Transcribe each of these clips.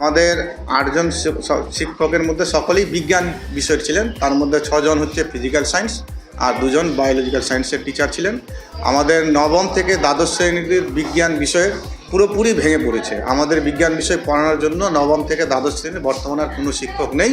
আমাদের আটজন শিক্ষকের মধ্যে সকলেই বিজ্ঞান বিষয়ের ছিলেন। তার মধ্যে ছজন হচ্ছে ফিজিক্যাল সায়েন্স আর দুজন বায়োলজিক্যাল সায়েন্সের টিচার ছিলেন। আমাদের নবম থেকে দ্বাদশ শ্রেণির বিজ্ঞান বিষয়ে পুরোপুরি ভেঙে পড়েছে। আমাদের বিজ্ঞান বিষয় পড়ানোর জন্য নবম থেকে দ্বাদশ শ্রেণির বর্তমানে আর কোনো শিক্ষক নেই।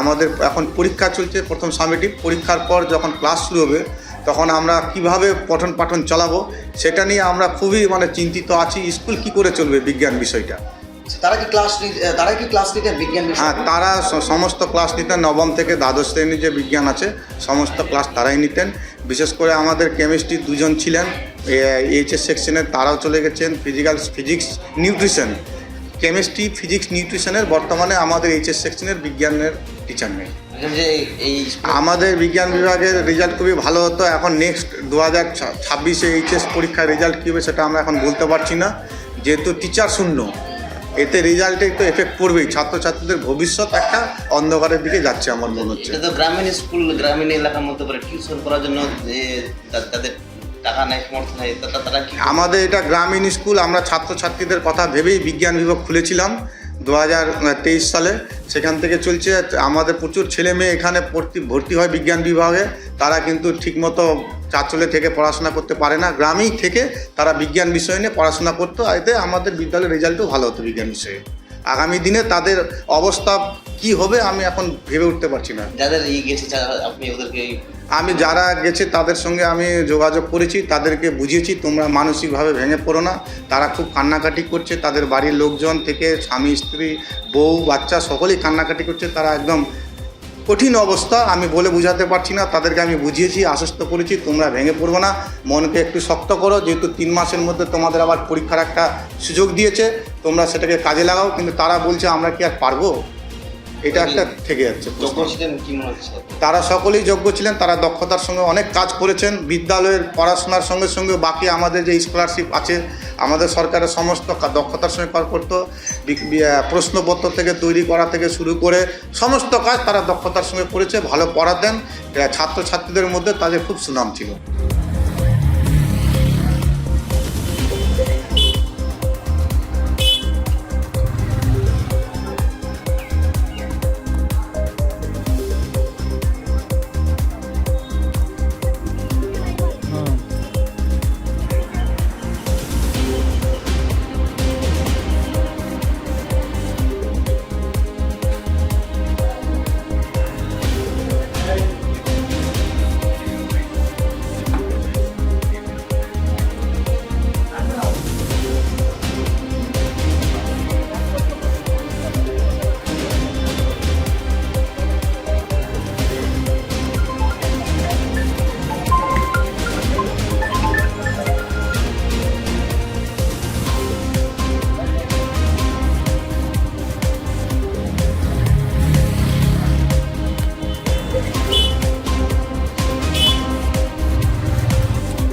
আমাদের এখন পরীক্ষা চলছে প্রথম সামেটিভ। পরীক্ষার পর যখন ক্লাস শুরু হবে, তখন আমরা কীভাবে পঠন পাঠন চালাবো, সেটা নিয়ে আমরা খুবই মানে চিন্তিত আছি, স্কুল কি করে চলবে বিজ্ঞান বিষয়টা। তারা কি ক্লাস তারা কি ক্লাস নিতেন বিজ্ঞান হ্যাঁ তারা সমস্ত ক্লাস নিতেন নবম থেকে দ্বাদশ শ্রেণির যে বিজ্ঞান আছে সমস্ত ক্লাস তারাই নিতেন। বিশেষ করে আমাদের কেমিস্ট্রি দুজন ছিলেন এইচএস সেকশনের তারাও চলে গেছেন physical physics nutrition chemistry physics নিউট্রিশনের বর্তমানে আমাদের এইচএস সেকশনের বিজ্ঞানের টিচার নেই। যে এই আমাদের বিজ্ঞান বিভাগের রেজাল্ট খুবই ভালো হতো এখন নেক্সট দু হাজার ছাব্বিশে এইচএস পরীক্ষার রেজাল্ট কী হবে সেটা আমরা এখন বলতে পারছি না। যেহেতু টিচার শূন্য এতে রেজাল্টে একটু এফেক্ট পড়বেই। ছাত্রছাত্রীদের ভবিষ্যৎ একটা অন্ধকারের দিকে যাচ্ছে আমার মনে হচ্ছে। এটা তো গ্রামীণ স্কুল গ্রামীণ এলাকার মধ্যে পড়ে। টিউশন করার জন্য যে তাদের টাকা নেই সমর্থন নেই তা- তা- তারা আমাদের এটা গ্রামীণ স্কুল আমরা ছাত্রছাত্রীদের কথা ভেবেই বিজ্ঞান বিভাগ খুলেছিলাম দু হাজার তেইশ সালে। সেখান থেকে চলছে আমাদের প্রচুর ছেলে মেয়ে এখানে ভর্তি ভর্তি হয় বিজ্ঞান বিভাগে। তারা কিন্তু ঠিকমতো চাঁচলে থেকে পড়াশোনা করতে পারে না গ্রামেই থেকে তারা বিজ্ঞান বিষয় নিয়ে পড়াশোনা করতো এতে আমাদের বিদ্যালয়ের রেজাল্টও ভালো হতো বিজ্ঞান বিষয়ে। আগামী দিনে তাদের অবস্থা কি হবে আমি এখন ভেবে উঠতে পারছি না। যাদের ই গেছে আপনি ওদেরকে আমি যারা গেছে তাদের সঙ্গে আমি যোগাযোগ করেছি তাদেরকে বুঝিয়েছি তোমরা মানসিকভাবে ভেঙে পড়ো না। তারা খুব কান্নাকাটি করছে তাদের বাড়ির লোকজন থেকে স্বামী স্ত্রী বউ বাচ্চা সকলেই কান্নাকাটি করছে তারা একদম কঠিন অবস্থা, আমি বলে বুঝাতে পারছি না, তাদেরকে আমি বুঝিয়েছি, আশ্বস্ত করেছি, তোমরা ভেঙে পড়ব না, মনকে একটু শক্ত করো, যেহেতু তিন মাসের মধ্যে তোমাদের আবার পরীক্ষার একটা সুযোগ দিয়েছে, তোমরা সেটাকে কাজে লাগাও, কিন্তু তারা বলছে আমরা কি আর পারব? এটা একটা থেকে যাচ্ছে তারা সকলেই যোগ্য ছিলেন তারা দক্ষতার সঙ্গে অনেক কাজ করেছেন বিদ্যালয়ের পড়াশোনার সঙ্গে সঙ্গে বাকি আমাদের যে স্কলারশিপ আছে আমাদের সরকারের সমস্ত দক্ষতার সঙ্গে কাজ করতো প্রশ্নপত্র থেকে তৈরি করা থেকে শুরু করে সমস্ত কাজ তারা দক্ষতার সঙ্গে করেছে ভালো পড়াতেন। ছাত্রছাত্রীদের মধ্যে তাদের খুব সুনাম ছিল।